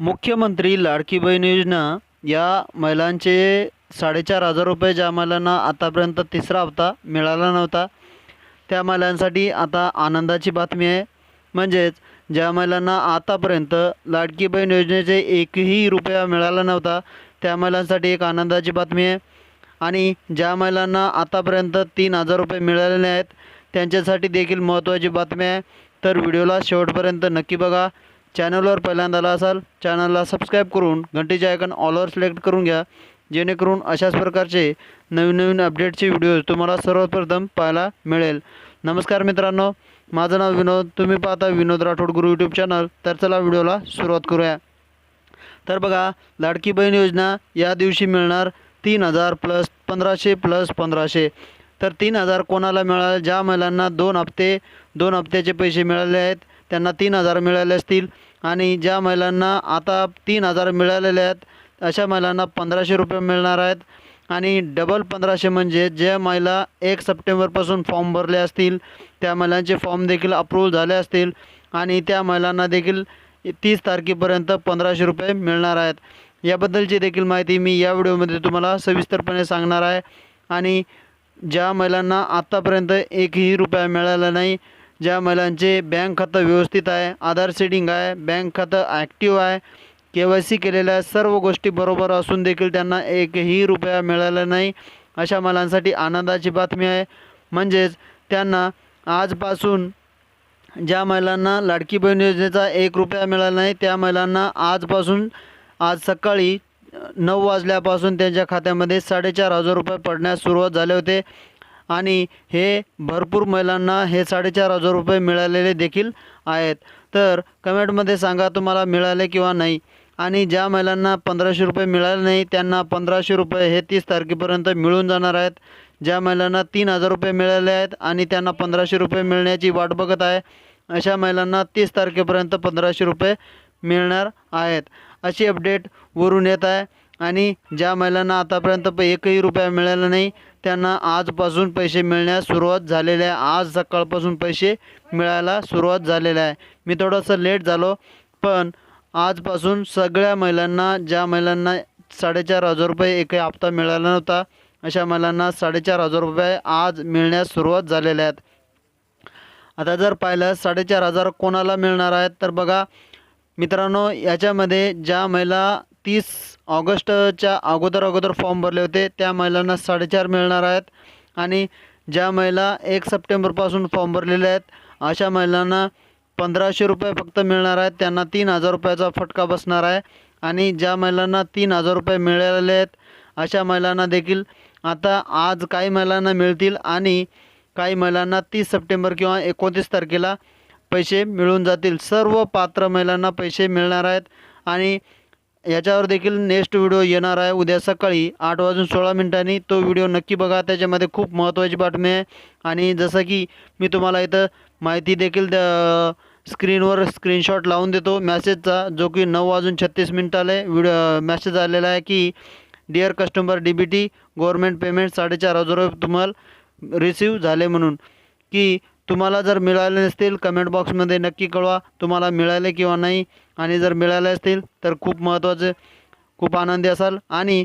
मुख्यमंत्री लाडकी बहीण योजना या महिलांचे साडेचार हजार रुपये ज्या महिलांना आतापर्यंत तिसरा हप्ता मिळाला नव्हता त्या महिलांसाठी आता आनंदाची बातमी आहे. म्हणजेच ज्या महिलांना आतापर्यंत लाडकी बहीण योजनेचे एकही रुपया मिळाला नव्हता त्या महिलांसाठी एक आनंदाची बातमी आहे. आणि ज्या महिलांना आतापर्यंत तीन हजार रुपये मिळालेले आहेत त्यांच्यासाठी देखील महत्त्वाची बातमी आहे. तर व्हिडिओला शेवटपर्यंत नक्की बघा. चॅनलवर पहिल्यांदा आला असाल चॅनलला सबस्क्राईब करून घंटीचे आयकन ऑलवर सिलेक्ट करून घ्या. जेणेकरून अशाच प्रकारचे नवीन नवीन अपडेटचे व्हिडिओज तुम्हाला सर्वप्रथम पाहायला मिळेल. नमस्कार मित्रांनो माझं नाव विनोद तुम्ही पाहता विनोद राठोड गुरु यूट्यूब चॅनल तर चला व्हिडिओला सुरुवात करूया. तर बघा लाडकी बहीण योजना या दिवशी मिळणार तीन हजार प्लस पंधराशे प्लस पंधराशे. तर तीन हजार कोणाला मिळाले? ज्या महिलांना दोन हप्ते दोन हप्त्याचे पैसे मिळाले आहेत त्यांना तीन हजार मिळाले असतील. आणि ज्या महिलांना आता तीन हजार मिळालेले आहेत अशा महिलांना पंधराशे रुपये मिळणार आहेत. आणि डबल पंधराशे म्हणजे ज्या महिला एक सप्टेंबरपासून फॉर्म भरले असतील त्या महिलांचे फॉर्म देखील अप्रूव्ह झाले असतील आणि त्या महिलांना देखील तीस तारखेपर्यंत पंधराशे रुपये मिळणार आहेत. याबद्दलची देखील माहिती मी या व्हिडिओमध्ये तुम्हाला सविस्तरपणे सांगणार आहे. आणि ज्या महिलांना आत्तापर्यंत एकही रुपया मिळाला नाही ज्या महिलांचे बँक खातं व्यवस्थित आहे आधार सेटिंग आहे बँक खातं ॲक्टिव्ह आहे के वाय सी केलेलं आहे सर्व गोष्टी बरोबर असून देखील त्यांना एकही रुपया मिळाला नाही अशा महिलांसाठी आनंदाची बातमी आहे. म्हणजेच त्यांना आजपासून ज्या महिलांना लाडकी बहीण योजनेचा एक रुपया मिळाला नाही त्या महिलांना आजपासून आज सकाळी नऊ वाजल्यापासून त्यांच्या खात्यामध्ये साडेचार हजार रुपये पडण्यास सुरुवात झाले होते. आणि हे भरपूर महिलांना हे साडेचार हजार रुपये मिळालेले देखील आहेत. तर कमेंटमध्ये सांगा तुम्हाला मिळाले किंवा नाही. आणि ज्या महिलांना पंधराशे रुपये मिळाले नाही त्यांना पंधराशे रुपये हे तीस तारखेपर्यंत मिळून जाणार आहेत. ज्या महिलांना तीन हजार रुपये मिळाले आहेत आणि त्यांना पंधराशे रुपये मिळण्याची वाट बघत आहे अशा महिलांना तीस तारखेपर्यंत पंधराशे रुपये मिळणार आहेत. अशी अपडेट वरून येत आहे. आणि ज्या महिलांना आतापर्यंत प- एकही रुपया मिळाला नाही त्यांना आजपासून पैसे मिळण्यास सुरुवात झालेली आहे. आज सकाळपासून पैसे मिळायला सुरुवात झालेली आहे. मी थोडंसं लेट झालो पण आजपासून सगळ्या महिलांना ज्या महिलांना साडेचार हजार रुपये एकही हप्ता मिळाला नव्हता अशा महिलांना साडेचार हजार रुपये आज मिळण्यास सुरुवात झालेल्या आहेत. आता जर पाहिलं साडेचार हजार कोणाला मिळणार आहेत तर बघा मित्रांनो याच्यामध्ये ज्या महिला तीस ऑगस्टच्या अगोदर अगोदर फॉर्म भरले होते त्या महिलांना साडेचार मिळणार आहेत. आणि ज्या महिला एक सप्टेंबरपासून फॉर्म भरलेले आहेत अशा महिलांना पंधराशे रुपये फक्त मिळणार आहेत. त्यांना तीन हजार रुपयाचा फटका बसणार आहे. आणि ज्या महिलांना तीन हजार रुपये मिळालेले आहेत अशा महिलांना देखील आता आज काही महिलांना मिळतील. आणि काही महिलांना तीस सप्टेंबर किंवा एकोणतीस तारखेला पैसे मिळून जातील. सर्व पात्र महिलांना पैसे मिळणार आहेत. आणि याच्यावर देखील नेक्स्ट व्हिडिओ येणार आहे. उद्या सकाळी आठ वाजून सोळा मिनिटांनी तो व्हिडिओ नक्की बघा. त्याच्यामध्ये खूप महत्त्वाची बातमी आहे. आणि जसं की मी तुम्हाला इथं माहिती देखील द स्क्रीनवर स्क्रीनशॉट लावून देतो. मॅसेजचा जो की नऊ वाजून छत्तीस मिनिटाला व्हिडिओ मॅसेज आलेला आहे की dear customer D B T government payment साडेचार हजार रुपये तुम्हाला रिसीव झाले म्हणून. की तुम्हाला जर मिळाले नसतील कमेंट बॉक्समध्ये नक्की कळवा. तुम्हाला मिळाले किंवा नाही आणि जर मिळाले असतील तर खूप महत्त्वाचे खूप आनंदी असाल. आणि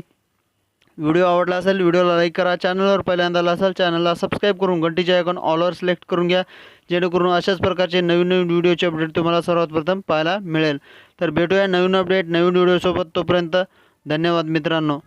व्हिडिओ आवडला असेल व्हिडिओला लाईक करा. चॅनलवर पहिल्यांदा असाल चॅनलला सबस्क्राईब करून घंटीच्या आयकॉन ऑलवर सिलेक्ट करून घ्या. जेणेकरून अशाच प्रकारचे नवीन नवीन व्हिडिओचे अपडेट तुम्हाला सर्वात प्रथम पाहायला मिळेल. तर भेटूया नवीन अपडेट नवीन व्हिडिओसोबत तोपर्यंत. धन्यवाद मित्रांनो.